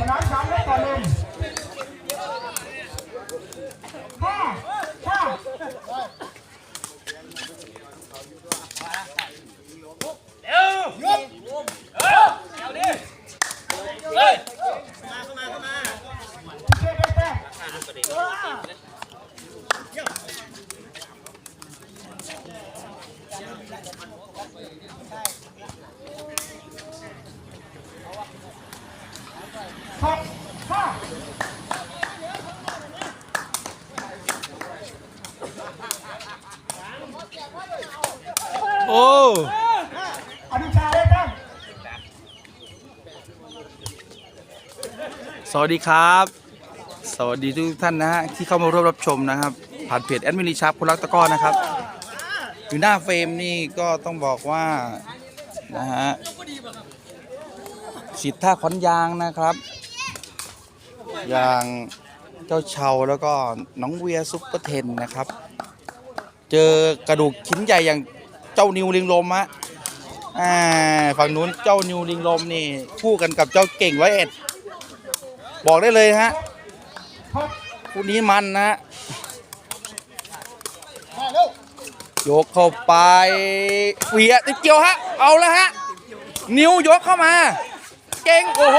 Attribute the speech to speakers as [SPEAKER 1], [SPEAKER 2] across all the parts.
[SPEAKER 1] สนามสามเล็กต่อหนึ่งห้าห้าเจ็ดแต้ยมา
[SPEAKER 2] เข้ามาเข้ามา
[SPEAKER 3] ใช่
[SPEAKER 1] หกห้า
[SPEAKER 4] โอ้
[SPEAKER 1] อนุชาได้แต้ม
[SPEAKER 4] สวัสดีครับ สวัสดีทุกท่านนะฮะที่เข้ามาร่วมรับชมนะครับ ผ่านเพจแอดมินิชับคุณรักตะก้อนะครับ อยู่หน้าเฟรมนี่ก็ต้องบอกว่านะฮะสิทธาขอนยางนะครับ อย่างเจ้าเชาแล้วก็น้องเวียซุปเปอร์เทนนะครับ เจอกระดูกชิ้นใหญ่อย่างเจ้านิวลิงลมฮะอ่าฝั่งนู้นเจ้านิวลิงลมนี่คู่กันกับเจ้าเก่งร้อยเอ็ดบอกได้เลยฮะคู่นี้มันนะฮะยกเข้าไปเวียติดเกี่ยวฮะ เอาแล้วฮะ นิ้วยกเข้ามา เก่ง โอ้โห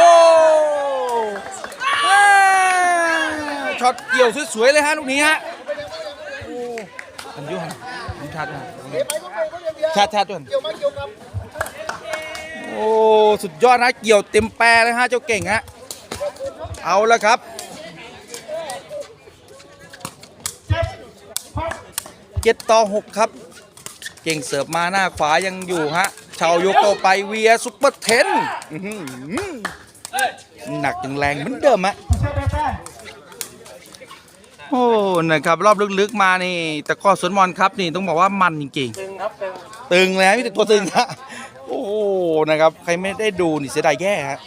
[SPEAKER 4] ช็อตเกี่ยวสวยๆเลยฮะลูกนี้ฮะโอ้อันยุ่งผมชัดนะชัดชัดด้วยโอ้สุดยอดนะเกี่ยวเต็มแปรเลยฮะเจ้าเก่งฮะเอาแล้วครับ
[SPEAKER 1] เจ็ดหก
[SPEAKER 4] เจ็ดต่อหกครับ เก่งเสิร์ฟมาหน้าขวายังอยู่ฮะชาวยกเข้าไปเวียซุปเปอร์เทนอื้อหือหนักยังแรงเหมือนเดิมฮะ
[SPEAKER 1] เจ็ดได้แต้ม
[SPEAKER 4] โอ้นะครับรอบลึกๆมานี่แต่ก็สวนมอนครับนี่ต้องบอกว่ามันจริงๆตึงครับตึงตึงเลยฮะมีแต่ตัวตึงฮะโอ้โหนะครับ ใครไม่ได้ดูนี่เสียดายแย่ฮะ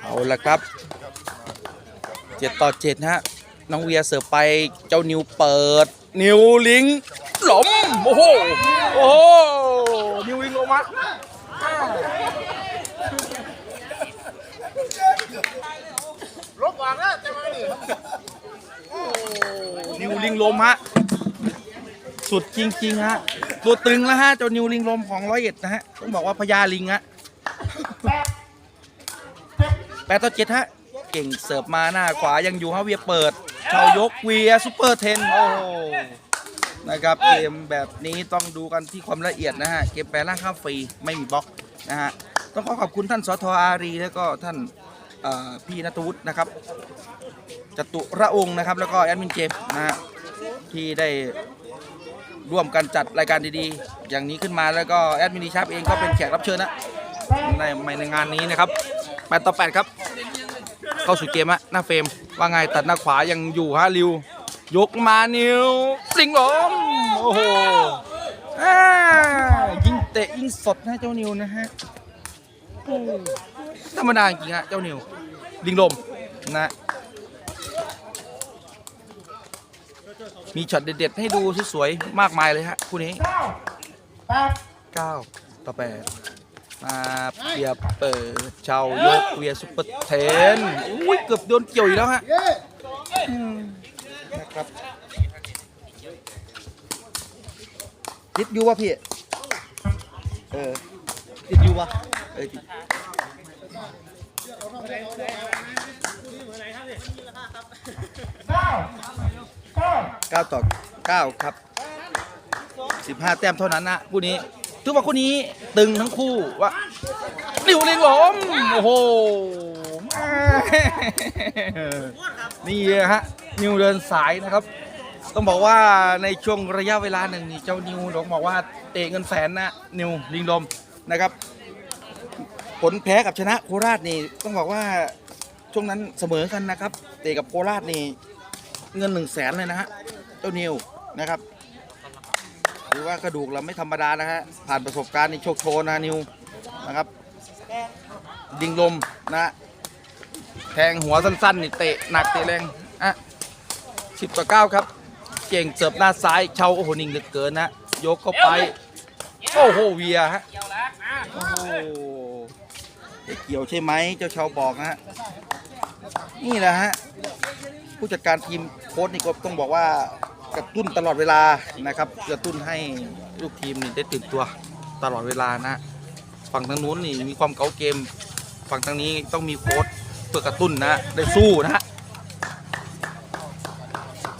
[SPEAKER 4] เอาละครับเจ็ดต่อเจ็ดฮะน้องเวียเสิร์ฟไปเจ้านิวเปิด นิวลิงหลมโอ้โหโอ้โหนิวลิงลงมา นิวลิงลมฮะ สุดจริงๆฮะ ตัวตึงแล้วฮะเจ้านิวลิงลมของร้อยเอ็ดนะฮะ ต้องบอกว่าพญาลิงฮะ
[SPEAKER 1] แปดเจ็ด
[SPEAKER 4] แปดต่อเจ็ดฮะ เก่งเสิร์ฟมาหน้าขวายังอยู่ฮะเวียเปิดเชายกเวียซูเปอร์เทนโอ้โหนะครับเกมแบบนี้ต้องดูกันที่ความละเอียดนะฮะ เกมแปลร่างข้ามฟรีไม่มีบล็อกนะฮะ ต้องขอขอบคุณท่านสทอารี แล้วก็ท่าน พี่นัทวุฒินะครับจตุระองค์นะครับ แล้วก็แอดมินเจมส์นะฮะที่ได้ร่วมกันจัดรายการดีๆ อย่างนี้ขึ้นมาแล้วก็แอดมินดีชับเองก็เป็นแขกรับเชิญนะในในงานนี้นะครับ8ต่อ8ครับ เข้าสู่เกมฮะหน้าเฟรมว่าไงตัดหน้าขวายังอยู่ฮะริวยกมานิวสิงห์ลมโอ้โหยิงเตะยิงสดนะเจ้านิวนะฮะ ธรรมดาจริงฮะเจ้านิวลิงลมนะมีช็อตเด็ดๆให้ดูสวยๆมากมายเลยฮะคู่นี้
[SPEAKER 1] เก้าแปด
[SPEAKER 4] 9ต่อ8มาเปียบเปิดเชายกเวียซุปเปอร์เทนอุ้ยเกือบโดนเกี่ยวอีกแล้วฮะนะครับติดอยู่วะพี่ เออติดอยู่วะเออ
[SPEAKER 1] เก้าเก้า
[SPEAKER 4] เก้าต่อเก้าครับสิบห้าแต้มเท่านั้นนะคู่นี้ถือว่าคู่นี้ตึงทั้งคู่วะนิวลิงหลมโอ้โหนี่ฮะนิวเดินสายนะครับ ต้องบอกว่าในช่วงระยะเวลาหนึ่งนี่เจ้านิวต้องบอกว่าเตะเงินแสนนะนิวลิงลมนะครับ ผลแพ้กับชนะโคราชนี่ต้องบอกว่าช่วงนั้นเสมอกันนะครับเตะกับโคราชนี่เงินหนึ่งแสนเลยนะฮะเจ้านิวนะครับหรือว่ากระดูกเราไม่ธรรมดานะฮะผ่านประสบการณ์ในโชคโชนนะนิวนะครับ ดิงลมนะฮะแทงหัวสั้นๆนี่เตะหนักเตะแรงอะสิบต่อเก้าครับ เก่งเสิร์ฟหน้าซ้ายเชาโอ้โหนิ่งเหลือเกินนะยกเข้าไปโอ้โหเวียฮะโอ้โห จะเกี่ยวใช่ไหมเจ้าชาวบอกนะฮะนี่แหละฮะผู้จัดการทีมโค้ชนี่ก็ต้องบอกว่ากระตุ้นตลอดเวลานะครับกระตุ้นให้ลูกทีมนี่ได้ตื่นตัวตลอดเวลานะฝั่งทางนู้นนี่มีความเก๋าเกม ฝั่งทางนี้ต้องมีโค้ชเพื่อกระตุ้นนะได้สู้นะฮะ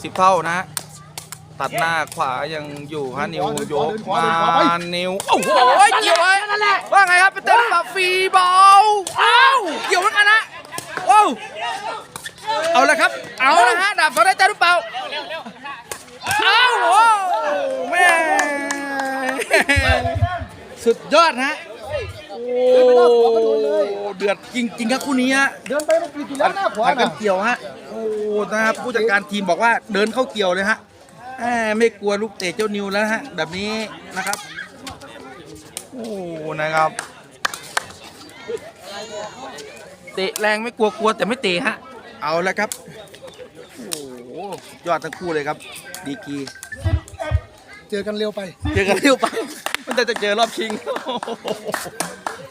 [SPEAKER 4] สิบเท่านะฮะ ตัดหน้าขวายังอยู่ฮะนิวยกมานิวโอ้โหเกี่ยวไว้ว่าไงครับเป็นเต้นแบบฟรีบอลอ้าวเกี่ยวเหมือนกันนะโอ้วเอาละครับ เอาละฮะดาบสองได้ใจหรือเปล่าเอาโอ้แม่สุดยอดฮะโอ้เดือดจริงๆครับคู่นี้ฮะ
[SPEAKER 1] เดินไปมันกรีดอยู่แล้วหน้าขวา
[SPEAKER 4] ผัดกั
[SPEAKER 1] น่ะ
[SPEAKER 4] นเกี่ยวฮะโอ้นะครับผู้จัดการทีมบอกว่าเดินเข้าเกี่ยวเลยฮะแหม ไม่กลัวลูกเตะเจ้านิวแล้วฮะแบบนี้นะครับ โอ้นะครับ เตะแรงไม่กลัวกลัวแต่ไม่เตะฮะเอาแล้วครับโอ้โหยอดทั้งคู่เลยครับ ดีกรี
[SPEAKER 5] เจอกันเร็วไป
[SPEAKER 4] เจอกันเร็วไป มันจะเจอรอบชิง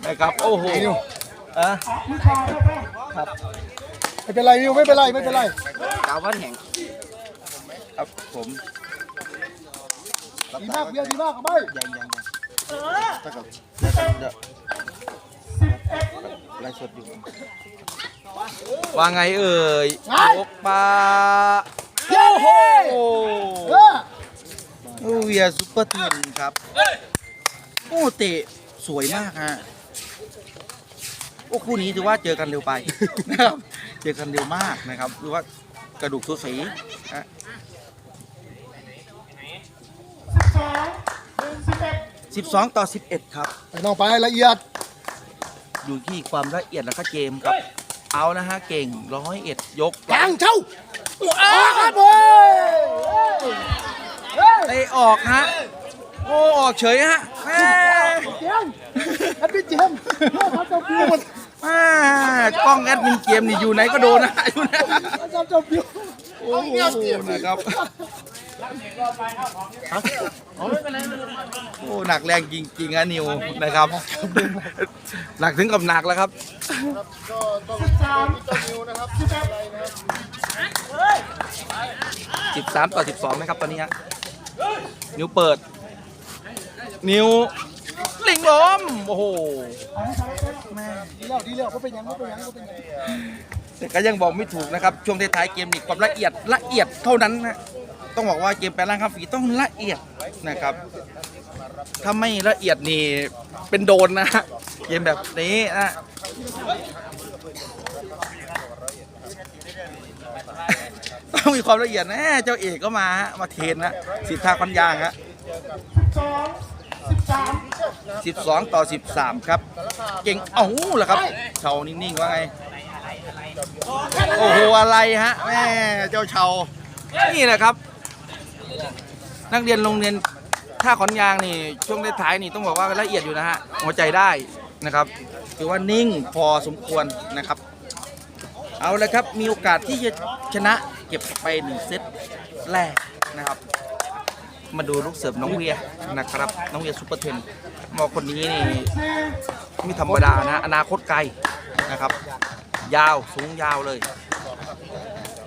[SPEAKER 4] นะครับโอ้โหอะ
[SPEAKER 1] วิชาได้ไหม
[SPEAKER 4] ครับ
[SPEAKER 5] ไม่เป็นไรนิวไม่เป็นไรไม่เป็นไร
[SPEAKER 4] กาววันแห่ง ครับผม
[SPEAKER 5] ดีมากเบียร์ดีมากเอาไป
[SPEAKER 4] ยังยังยังถ้ากับเดี๋ยวไลฟ์สดอยู่ว่าไงเอ่ยยกปลาโอ้โห
[SPEAKER 5] เออ
[SPEAKER 4] โอ้เวียซุปเปอร์ทีนครับ โอ้เตะสวยมากฮะโอ้คู่นี้ถือว่าเจอกันเร็วไปนะครับ เจอกันเร็วมากนะครับหรือว่ากระดูกสูสีฮะ
[SPEAKER 1] สิบสองสิบเอ็ด
[SPEAKER 4] 12 ต่อ 11 ครับ
[SPEAKER 5] ไปน้องไปละเอียด
[SPEAKER 4] อยู่ที่ความละเอียดแล้วก็เกมครับ เอานะฮะเก่งร้อยเอ็ดยก
[SPEAKER 5] กลางเช่า
[SPEAKER 4] อ้า
[SPEAKER 5] ครับเว้ย
[SPEAKER 4] เตะออกฮะโอ้ออกเฉยฮะแม่
[SPEAKER 5] เจมส์แอดมินเจมส์เขาจะบิว
[SPEAKER 4] แม่กล้องแอดมินเกมนี่อยู่ไหนก็โดนนะอยู่นะ
[SPEAKER 5] เขาจะบิว
[SPEAKER 4] โอ้โหนะครับ โอ้หนักแรงจริงๆอะนิวนะครับ หนักถึงกับหนักแล้วครับ
[SPEAKER 1] สิบสามสิบเอ็ด
[SPEAKER 4] 13 ต่อ 12 นะครับตอนนี้ฮะนิ้วเปิด นิ้วลิงล้มโอ้โห
[SPEAKER 5] ดีแล้วดีแล้วเขาเป็นยังเขาเป็นยังเขาเป็นยัง
[SPEAKER 4] แต่ก็ยังบอกไม่ถูกนะครับ ช่วงท้ายๆเกมนี่ความละเอียดละเอียดเท่านั้นนะ ต้องบอกว่าเกมแปลร่างข้ามฝีต้องละเอียดนะครับ ถ้าไม่ละเอียดนี่เป็นโดนนะฮะเกมแบบนี้นะต้องมีความละเอียดนะเจ้าเอกก็มาฮะมาเทนนะสิทธาคันยางฮะ
[SPEAKER 1] สิบสองสิบสาม
[SPEAKER 4] 12ต่อ13ครับ เก่งเอ้าล่ะครับเชานิ่งๆว่าไง โอ้โห อะไรฮะแม่เจ้าเชานี่แหละครับ นักเรียนโรงเรียนท่าขอนยางนี่ช่วงท้ายๆนี่ต้องบอกว่าละเอียดอยู่นะฮะหัวใจได้นะครับถือว่านิ่งพอสมควรนะครับ เอาละครับมีโอกาสที่จะชนะเก็บไปหนึ่งเซตแรกนะครับ มาดูลูกเสิร์ฟน้องเวียนะครับ น้องเวียซูเปอร์เทนมอคนนี้นี่ไม่ธรรมดานะอนาคตไกลนะครับ ยาวสูงยาวเลย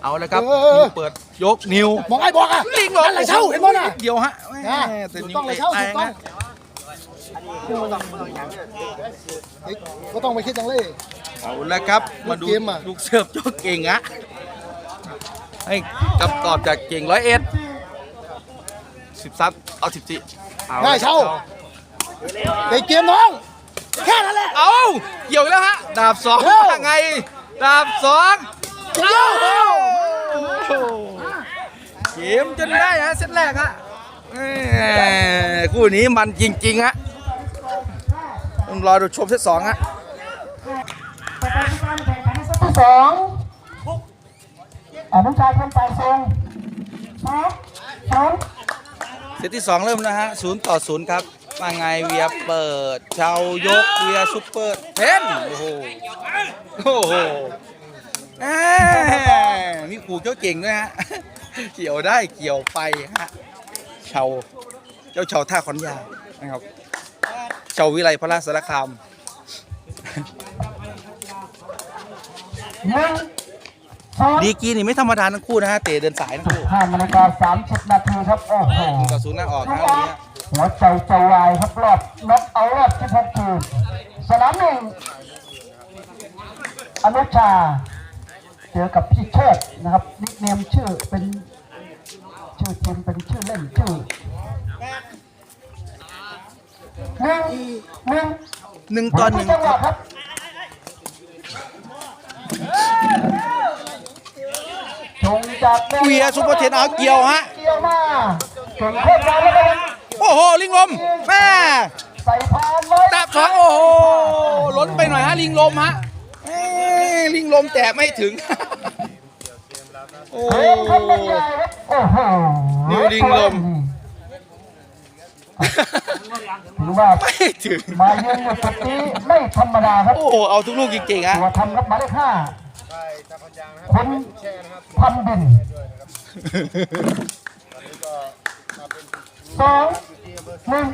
[SPEAKER 4] เอาเลยครับนิวเปิดยกนิ้ว
[SPEAKER 5] มองไอ้บอกอะ
[SPEAKER 4] ลิงหลง
[SPEAKER 5] อะไรเช่าเห็นบ่น่ะ
[SPEAKER 4] เดียวฮะแม่
[SPEAKER 5] นะ
[SPEAKER 4] แต่
[SPEAKER 5] ถูก
[SPEAKER 4] นิ้ว
[SPEAKER 5] ต้องเลย
[SPEAKER 4] เตะ
[SPEAKER 5] เช่า
[SPEAKER 4] แร
[SPEAKER 5] ถูก
[SPEAKER 4] ง
[SPEAKER 5] ต้อง
[SPEAKER 4] นะ
[SPEAKER 5] เฮ้ยก็ต้องไปคิดจังเลย
[SPEAKER 4] เอาละครับมาดู
[SPEAKER 5] ลูกเกมอะ
[SPEAKER 4] ลูกเสิร์ฟเจ้าเก่งอะให้คำตอบจากเก่งร้อยเอ็ดสิบสามเอาสิบสี่เอา
[SPEAKER 5] ได้เช่าเตะเกมน้อง แค่นั้นแหละ
[SPEAKER 4] เอาเกี่ยวอีกแล้วฮะ ดาบสอง
[SPEAKER 5] เร็ว
[SPEAKER 4] ว่าไง ดาบสอง
[SPEAKER 5] เกี่ยว
[SPEAKER 4] เกมจนได้ฮะเซตแรกฮะแหมคู่นี้มันจริงๆฮะต้องรอดูชมเซตสองฮะ
[SPEAKER 1] ต่อไปคือการแข่งขันเซตที่สองอนุชาคนจ่ายทรงสองสอง
[SPEAKER 4] เซตที่สองเริ่มนะฮะศูนย์ต่อศูนย์ครับว่าไงเวียเปิดเชายกเวียซุปเปอร์เทนโอ้โหโอ้โห แหมมีขู่เจ้าเก่งด้วยฮะ เกี่ยวได้เกี่ยวไปฮะเชาเจ้าเชาท่าขอนยาวนะครับเจ้าวิไลพระราชสารคาม
[SPEAKER 1] หนึ่งสอง
[SPEAKER 4] ดีกรีนี่ไม่ธรรมดาทั้งคู่นะฮะเตะเดินสายทั้งคู่
[SPEAKER 1] ห้านาฬิกาสามสิบนาทีครับโอ้โห
[SPEAKER 4] ต่อศูนย์หน้าออกนะวันนี้
[SPEAKER 1] หัวใจจะวายครับรอบน็อกเอาท์รอบที่หกคือสนามหนึ่งอนุชา เจอกับพี่เชิดนะครับนิกเนมชื่อเป็นชื่อจริงเป็นชื่อเล่นชื่อหนึ่งหนึ่ง
[SPEAKER 4] หนึ่งต่อหนึ่ง
[SPEAKER 1] จังห
[SPEAKER 4] ควะรับ
[SPEAKER 1] ครับจงจาก
[SPEAKER 4] เวียซุปเปอร์เทนเอาเกี่ยวฮะ
[SPEAKER 1] เกี่ยวมาเก่งโคตรยาวแล้วครับ
[SPEAKER 4] โอ้โหลิงลมแม่
[SPEAKER 1] ใส่พานไว้
[SPEAKER 4] ตับสองโอ้โหล้นไปหน่อยฮะลิงลมฮะเอ้ยลิงลมแต่ไม่ถึง โอ้
[SPEAKER 1] เฮ้ยครับเป็นใหญ่ครับโอ้โห
[SPEAKER 4] นิวลิงลม
[SPEAKER 1] ถือว่า
[SPEAKER 4] ไม่ถึง
[SPEAKER 1] มาเยือนอยู่จุดนี้ไม่ธรรมดาครับ
[SPEAKER 4] โอ้โหเอาทุกลูกจริงๆฮะ
[SPEAKER 1] ตัวทำรับหมายเลขห้าคุณพันดินสองหนึ่ง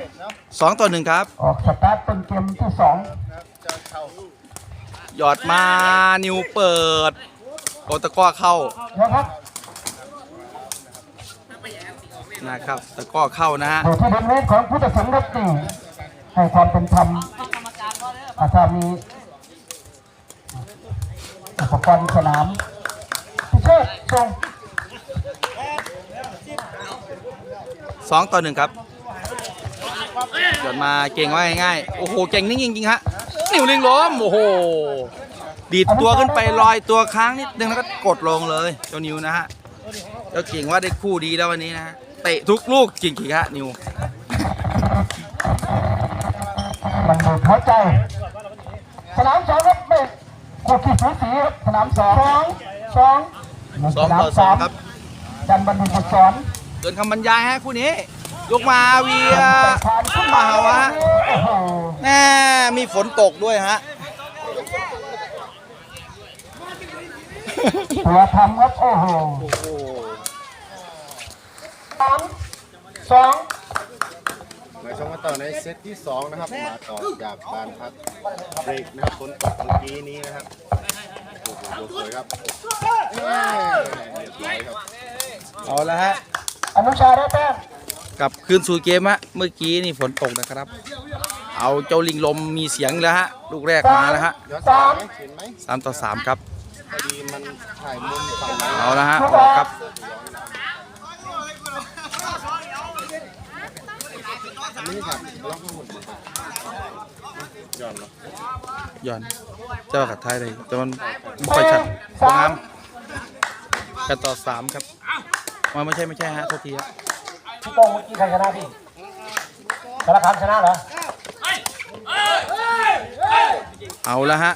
[SPEAKER 4] สองต่อหนึ่งครับ
[SPEAKER 1] ออกสตาร์ทต้นเกมที่สอง
[SPEAKER 4] หยอดมานิวเปิดโอตะกร้อเข้า
[SPEAKER 1] นะครับ
[SPEAKER 4] นะครับตะกร้อเข้านะฮะ
[SPEAKER 1] อยู่ที่บนเวทของผู้ตัดสินครับนี่ให้ความเป็นธรรมอาถ้ามีอุปกรณ์สนามพี่เชิดส่ง
[SPEAKER 4] สองต่อหนึ่งครับหยอดมาเก่งว่าง่ายๆโอ้โหเก่งนิ่งจริงๆฮะนิวลิงล้มโอ้โห ดีดตัวขึ้นไปลอยตัวค้างนิดนึงแล้วก็กดลงเลยเจ้านิวนะฮะเจ้าเก่งว่าได้คู่ดีแล้ววันนี้นะฮะเตะทุกลูกจริงๆฮะนิว
[SPEAKER 1] มันดูดหัวใจสนามสองครับไม่คู่ขี้สูสีครับสนามสองสองสอง
[SPEAKER 4] สองต่อสองครับ
[SPEAKER 1] จันทร์บันดีบุตรสอน
[SPEAKER 4] เกินคำบรรยายฮะคู่นี้ยกมาเวีย
[SPEAKER 1] ผ่านขึ้น
[SPEAKER 4] มา
[SPEAKER 1] มา
[SPEAKER 4] หาวะ
[SPEAKER 1] โอ้โห
[SPEAKER 4] แน่มีฝนตกด้วยฮะ
[SPEAKER 1] ตัวทำครับโอ้โห
[SPEAKER 4] โอ้
[SPEAKER 1] สามสอง
[SPEAKER 5] มาชมกันต่อในเซตที่2นะครับมาต่อจากการพักเบรกนะครับฝนตกเมื่อกี้นี้นะครับโอ้โหสวยครับเอ้ยเรียบร้อยครับ
[SPEAKER 4] เอาละฮะ
[SPEAKER 1] อนุชาได้แต้ม
[SPEAKER 4] กลับคืนสู่เกมฮะเมื่อกี้นี่ฝนตกนะครับ เอาเจ้าลิงลมมีเสียงแล้วฮะลูกแรกมาแล้วฮะ
[SPEAKER 5] สามเห็นไหม
[SPEAKER 4] สามต่อสามครับ
[SPEAKER 5] พอดีมันถ่ายมุมฝั่งไหน
[SPEAKER 4] เอาละฮะออกครับ
[SPEAKER 5] อันนี้ครับล็อกข้างบนย้อนเหรอ
[SPEAKER 4] ย้อนเจ้าขัดท้ายเลยแต่มันไม่ค่อยชัดสวยงามกันต่อสามครับมาไม่ใช่ไม่ใช่ฮะโทษทีฮะ
[SPEAKER 1] พี่โต้งเมื่อกี้ใครชนะพี่สารคามชนะเหรอ
[SPEAKER 4] เอาละฮะ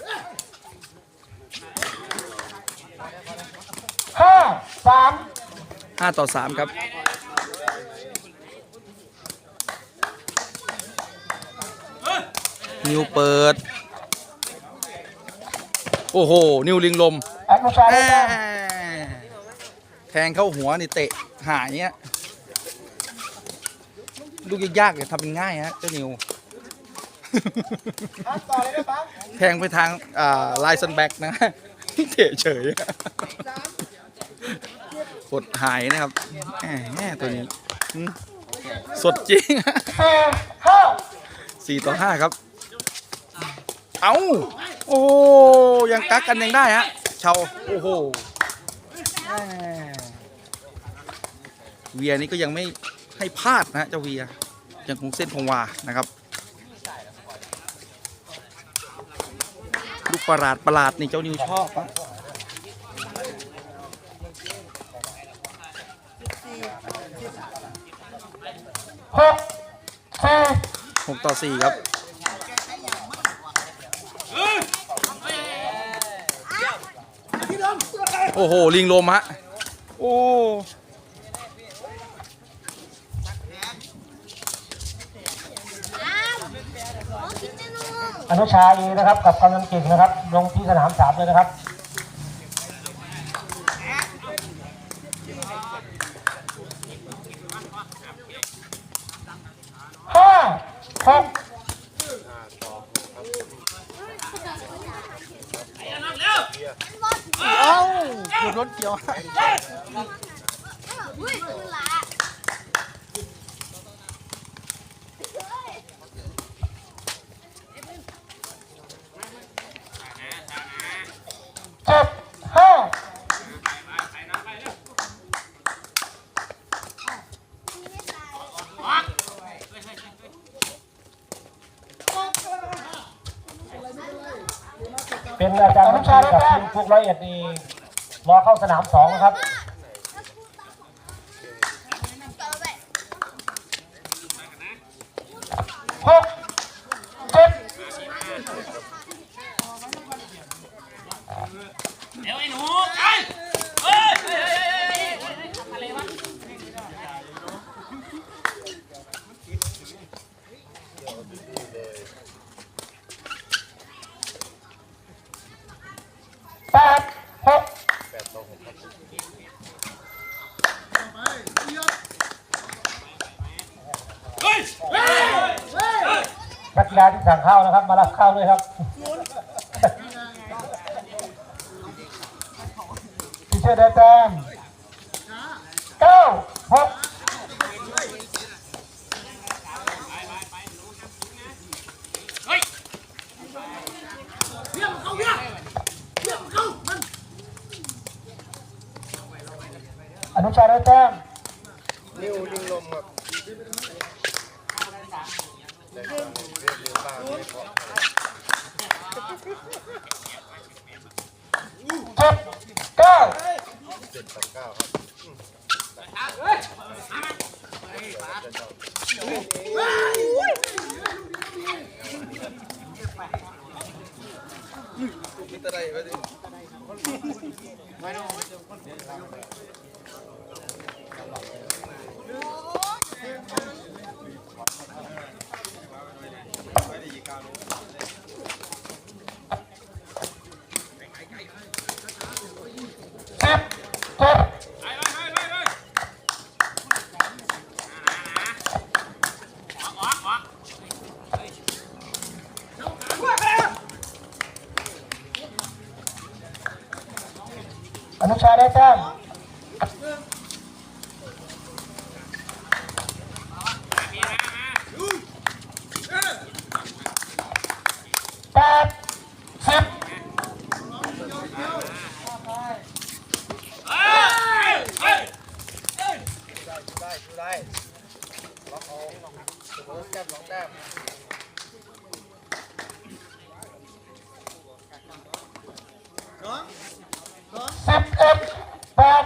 [SPEAKER 1] ห้า สาม
[SPEAKER 4] ห้าต่อสามครับนิวเปิด โอ้โห นิวลิงลม
[SPEAKER 1] อนุชาได้
[SPEAKER 4] แม่
[SPEAKER 1] แต้ม
[SPEAKER 4] แทงเข้าหัวนี่เตะหายเงี้ยลูกยากๆเนี่ยทำเป็นง่ายฮะเจ้านิว
[SPEAKER 1] ต่อเลยนะปั๊บ
[SPEAKER 4] แทงไปทางอ่าไลซันแบ็กนะ เตะเฉย กดหายนะครับแหมตัวนี้สดจริง
[SPEAKER 1] สี่
[SPEAKER 4] ต่อห้าครับ เอาโอ้ยังกักกันยังได้ฮะเชาโอ้โหเวียนี่ก็ยังไม่ให้พลาดนะเจ้าเวียยังคงเส้นคงวานะครับลูกประหลาดประหลาดนี่เจ้านิวชอบอะ
[SPEAKER 1] หกสี่
[SPEAKER 4] หก ต่อสี่ครับ โอ้โห ลิงลมฮะ โอ้
[SPEAKER 1] อนุชาอีนะครับ กับกำลังเก่งนะครับ ลงที่สนามสามเลยนะครับ ห้าหก
[SPEAKER 5] ยร์
[SPEAKER 4] เอ้าหยุดรถเกี่ยว
[SPEAKER 6] อุ้ยคือหลา
[SPEAKER 1] เจ็ดห้า
[SPEAKER 2] ลูกชายแรกับทีมพวกร้อยเอ็ดนี่รอเข้าสนามสองนะครับ
[SPEAKER 6] ต่อไป
[SPEAKER 1] หกเจ็ด แปดหก
[SPEAKER 5] แปดต่อหกครับ
[SPEAKER 2] นักกีฬาที่ สั่งข้าวนะครับ มารับข้าวด้วยครับ
[SPEAKER 1] พิเชษได้แต้มเก้าหกอนุชาได้แต้ม
[SPEAKER 5] นิวลิงลมครับ ได้ครับเรียกนิ้วบ้างไม่เพราะ
[SPEAKER 1] เจ็ดเก้า
[SPEAKER 5] เจ็ดต่อเก้าครับ
[SPEAKER 1] สิบเจ็ดอนุชาได้แต้มแปดสิบ
[SPEAKER 5] ได้ดูได้ ล็อกเอาสมมติแต้มสองแต้ม
[SPEAKER 1] สิบเอ็ดแปด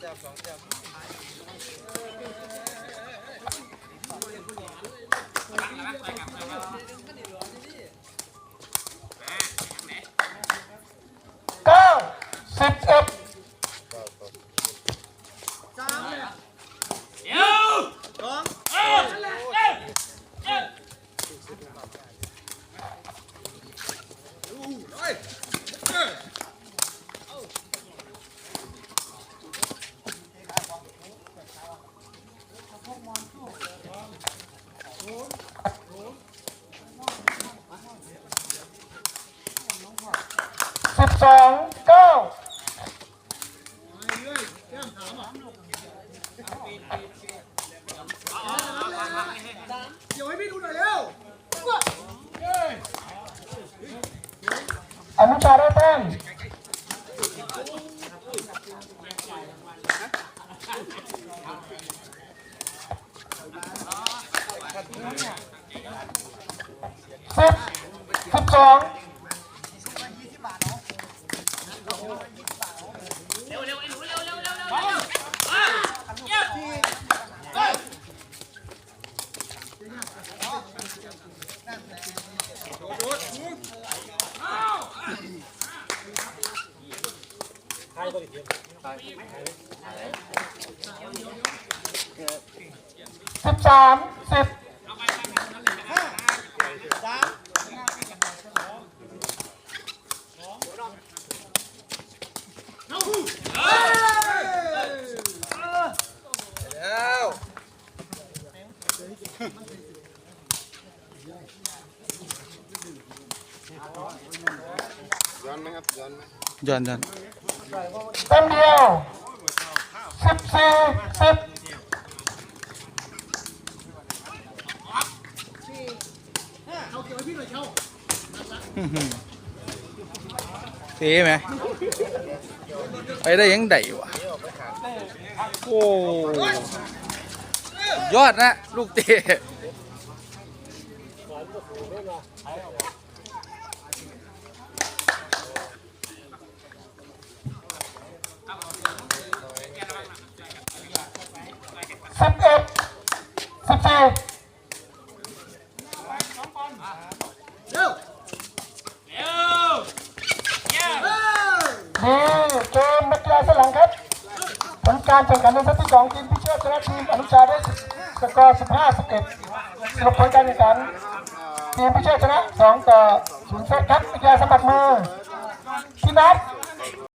[SPEAKER 5] แต้มสองแต้ม
[SPEAKER 1] เก้าสิบเอ็ด
[SPEAKER 5] เก้าต่อ
[SPEAKER 1] สิบสองเก้า อนุชาได้แต้ม สิบสิบสอง สิบสามสิบ
[SPEAKER 4] ย้อนไหมครับอนไหย้อน
[SPEAKER 2] ย้อน ดียวสิบสี่สิบ
[SPEAKER 4] เท่ไหมไปได้ยังไงวะโอ้ยอดนะ ลูกเตะ
[SPEAKER 2] สิบเอ็ดสิบสี่ดีเกมนักกีฬาสลังครับผลการแข่งขันในเซตที่สองทีมพิเชษชนะทีมอนุชาได้สกอร์15 11สรุปผลการแข่งขันทีมพิเชษชนะ2ต่อ0เซตครับนักกีฬาสมัครมือพี่นัท